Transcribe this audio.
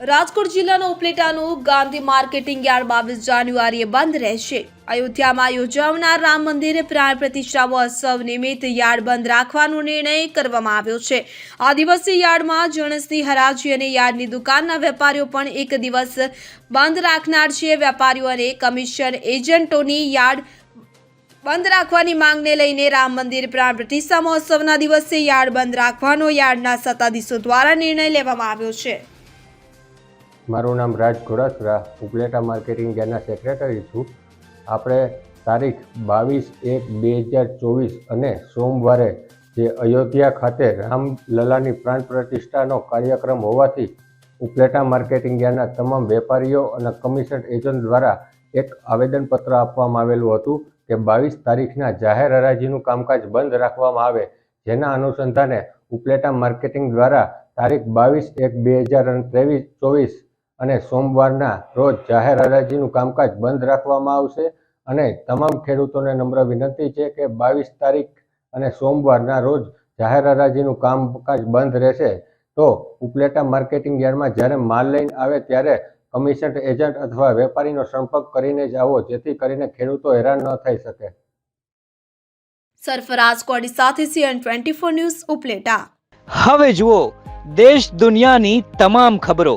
રાજકોટ જિલ્લાનો ઉપલેટાનું Gandhi marketing yard બાવીસ જાન્યુઆરીએ બંધ રહેશે. અયોધ્યામાં યોજાવનાર રામ મંદિર પ્રાણ પ્રતિષ્ઠા મહોત્સવ નિમિત્ત યાર્ડ બંધ રાખવાનો નિર્ણય કરવામાં આવ્યો છે. આ દિવસે યાર્ડમાં જણસની હરાજી અને યાર્ડની દુકાનના વેપારીઓ પણ એક દિવસ બંધ રાખનાર છે. વેપારીઓ અને કમિશન એજન્ટોની યાર્ડ બંધ રાખવાની માંગને લઈને રામ મંદિર પ્રાણ પ્રતિષ્ઠા મહોત્સવના દિવસે યાર્ડ બંધ રાખવાનો યાર્ડના સત્તાધીશો દ્વારા નિર્ણય લેવામાં આવ્યો છે. મારું નામ રાજ ઘોડાસરા ઉપલેટા માર્કેટિંગ ગેરના સેક્રેટરી છું. આપણે તારીખ બાવીસ એક બે હજાર ચોવીસ અને સોમવારે જે અયોધ્યા ખાતે રામલલાની પ્રાણ પ્રતિષ્ઠાનો કાર્યક્રમ હોવાથી ઉપલેટા માર્કેટિંગ ગેરના તમામ વેપારીઓ અને કમિશન એજન્ટ દ્વારા એક આવેદનપત્ર આપવામાં આવેલું હતું કે બાવીસ તારીખના જાહેર હરાજીનું કામકાજ બંધ રાખવામાં આવે. જેના અનુસંધાને ઉપલેટા માર્કેટિંગ દ્વારા તારીખ બાવીસ એક બે હજાર ત્રેવીસ ચોવીસ અને સોમવારના રોજ જાહેર હરાજીનું કામકાજ બંધ રાખવામાં આવશે. અને તમામ ખેડૂતોને નમ્ર વિનંતી છે કે બાવીસ તારીખ અને સોમવારના રોજ જાહેર હરાજીનું કામકાજ બંધ રહેશે. તો ઉપલેટા માર્કેટિંગ યાર્ડમાં જ્યારે માલ લઈને આવે ત્યારે કમિશન એજન્ટ અથવા વેપારીનો સંપર્ક કરીને જ આવો જેથી કરીને ખેડૂતો હેરાન ન થઈ શકે. સરફરાજ કોડી સાથે CN twenty four news Upleta. હવે જુઓ દેશ દુનિયાની તમામ ખબરો.